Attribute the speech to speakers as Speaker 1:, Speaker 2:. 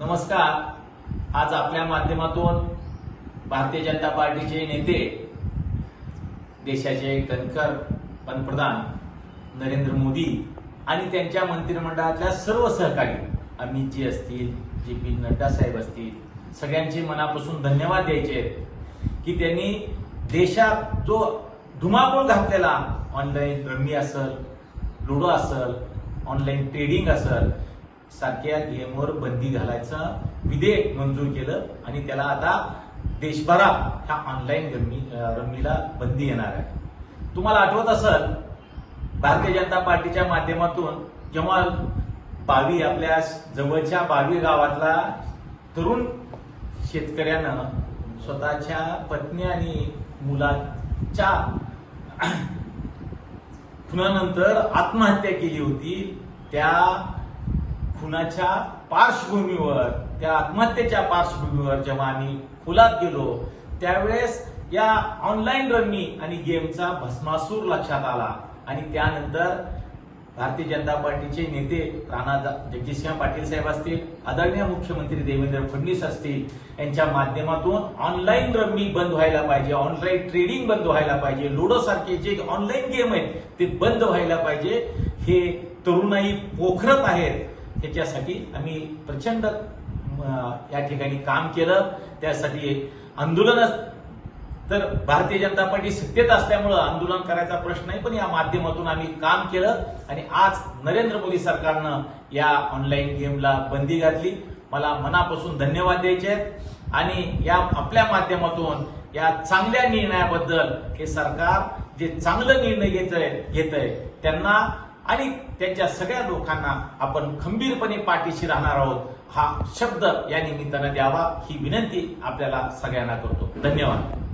Speaker 1: नमस्कार. आज आपल्या माध्यमातून भारतीय जनता पार्टीचे नेते देशाचे कणकर पंतप्रधान नरेंद्र मोदी आणि त्यांच्या मंत्रिमंडळातल्या सर्व सहकारी अमितजी असतील जे पी नड्डा साहेब असतील सगळ्यांचे मनापासून धन्यवाद द्यायचे आहेत की त्यांनी देशात जो धुमाकूळ घातलेला ऑनलाईन रम्मी असल लुडो असल ऑनलाईन ट्रेडिंग असल सारख्या गेमवर बंदी घालायचं विधेयक मंजूर केलं आणि त्याला आता देशभरात ह्या ऑनलाईन रम्मी रम्मीला बंदी येणार आहे. तुम्हाला आठवत असेल भारतीय जनता पार्टीच्या माध्यमातून जेव्हा बावी आपल्या जवळच्या बावी गावातला तरुण शेतकऱ्यानं स्वतःच्या पत्नी आणि मुलाच्या खुनानंतर आत्महत्या केली होती त्या खुनाच्या पार्श्वभूमीवर त्या आत्महत्येच्या पार्श्वभूमीवर जेव्हा आम्ही खुलात गेलो त्यावेळेस या ऑनलाईन रमी आणि गेमचा भस्मासूर लक्षात आला. आणि त्यानंतर भारतीय जनता पार्टीचे नेते राणा जगजितसिंह पाटील साहेब असतील आदरणीय मुख्यमंत्री देवेंद्र फडणवीस असतील यांच्या माध्यमातून ऑनलाईन रम्मी बंद व्हायला पाहिजे ऑनलाईन ट्रेडिंग बंद व्हायला पाहिजे लुडो सारखे जे ऑनलाईन गेम आहेत ते बंद व्हायला पाहिजे. हे तरुणाई पोखरत आहेत. ह्याच्यासाठी आम्ही प्रचंड या ठिकाणी काम केलं. त्यासाठी आंदोलन तर भारतीय जनता पार्टी सत्तेत असल्यामुळं आंदोलन करायचा प्रश्न नाही पण या माध्यमातून आम्ही काम केलं आणि आज नरेंद्र मोदी सरकारनं या ऑनलाईन गेमला बंदी घातली. मला मनापासून धन्यवाद द्यायचे आहेत. आणि या आपल्या माध्यमातून या चांगल्या निर्णयाबद्दल हे सरकार जे चांगलं निर्णय घेत घेत आहे त्यांना आणि त्यांच्या सगळ्या लोकांना आपण खंबीरपणे पाठीशी राहणार आहोत हा शब्द या निमित्तानं द्यावा ही विनंती आपल्याला सगळ्यांना करतो. धन्यवाद.